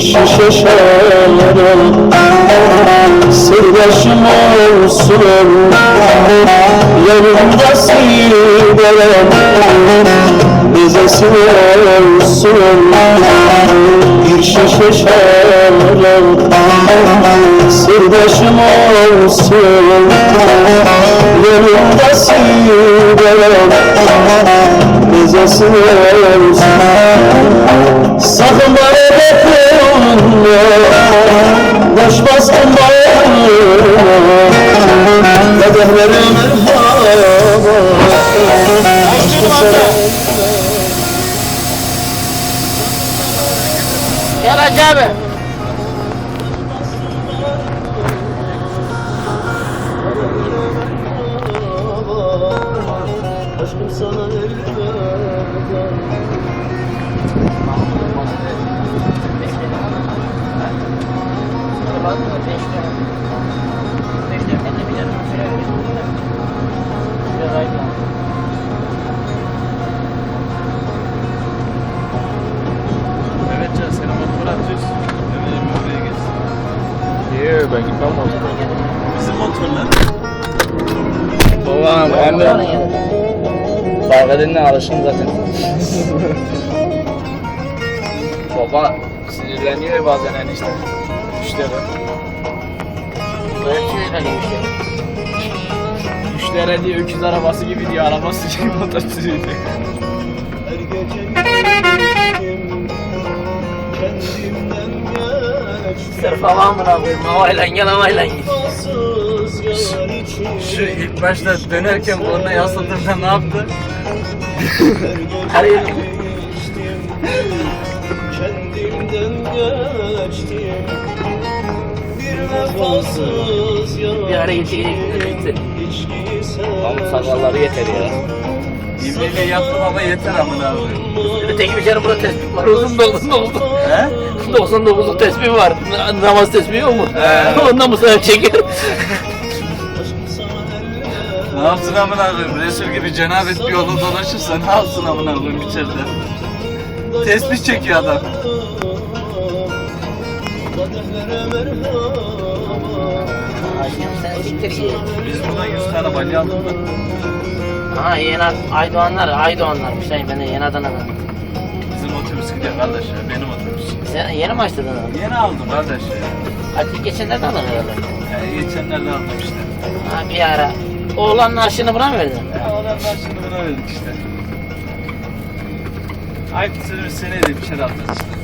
şişe şelerim Sırdaşım olsun Yanımda sigarem Bize olsun Bir şişe şelerim Sırdaşım olsun Yanımda sigarem Bize olsun. Abi. Aşkım sana elveda Evet can atıyorsun. Oraya geçsin. Niye ben gitmem motora. Bizim motorlar. Babam ben de kavga edenle alışım zaten. Baba sinirleniyor bazen enişte. İşte. Müşteri diyor öküz arabası gibi diyor arabası gibi motor sürüyor. Her gittim Kendimden geçtim Sırf havamına koyayım. Havayla gel havayla git. Şu ilk başta dönerken koluna yasladığında ne yaptı? Her Kendimden geçtim vefasız bir ara geçecek. İçkiyi Lan sakalları yeter ya. İbneyle yaptım ama yeter amına koyayım. Öteki bir kere burada tespih var. Uzun da uzun da uzun. He? 99'luk tespih var. Na- Namaz tesbihi yok mu? He. Ondan bu sefer çeker. Ne yapsın amına koyayım? Resul gibi cenabet bir yolda dolaşırsa ne yapsın amına koyayım içeride? Tesbih çekiyor adam. Kadehlere merhaba Aşkım sen siktir ye. Biz buradan 100 tane balya aldık mı? Ha yeni Aydoğanlar, Aydoğanlarmış. Sen ben de yeni Adana'dan. Bizim otobüs gidiyor kardeş ya, benim otobüs. Sen yeni mi açtın onu? Yeni aldım kardeş ya. Hadi geçenlerde aldın herhalde. Yani geçenlerde aldım işte. Ha bir ara. Oğlanın aşını buna mı verdin? Ya adamlar şimdi buna verdik işte. Ayıp de bir şey alacağız işte.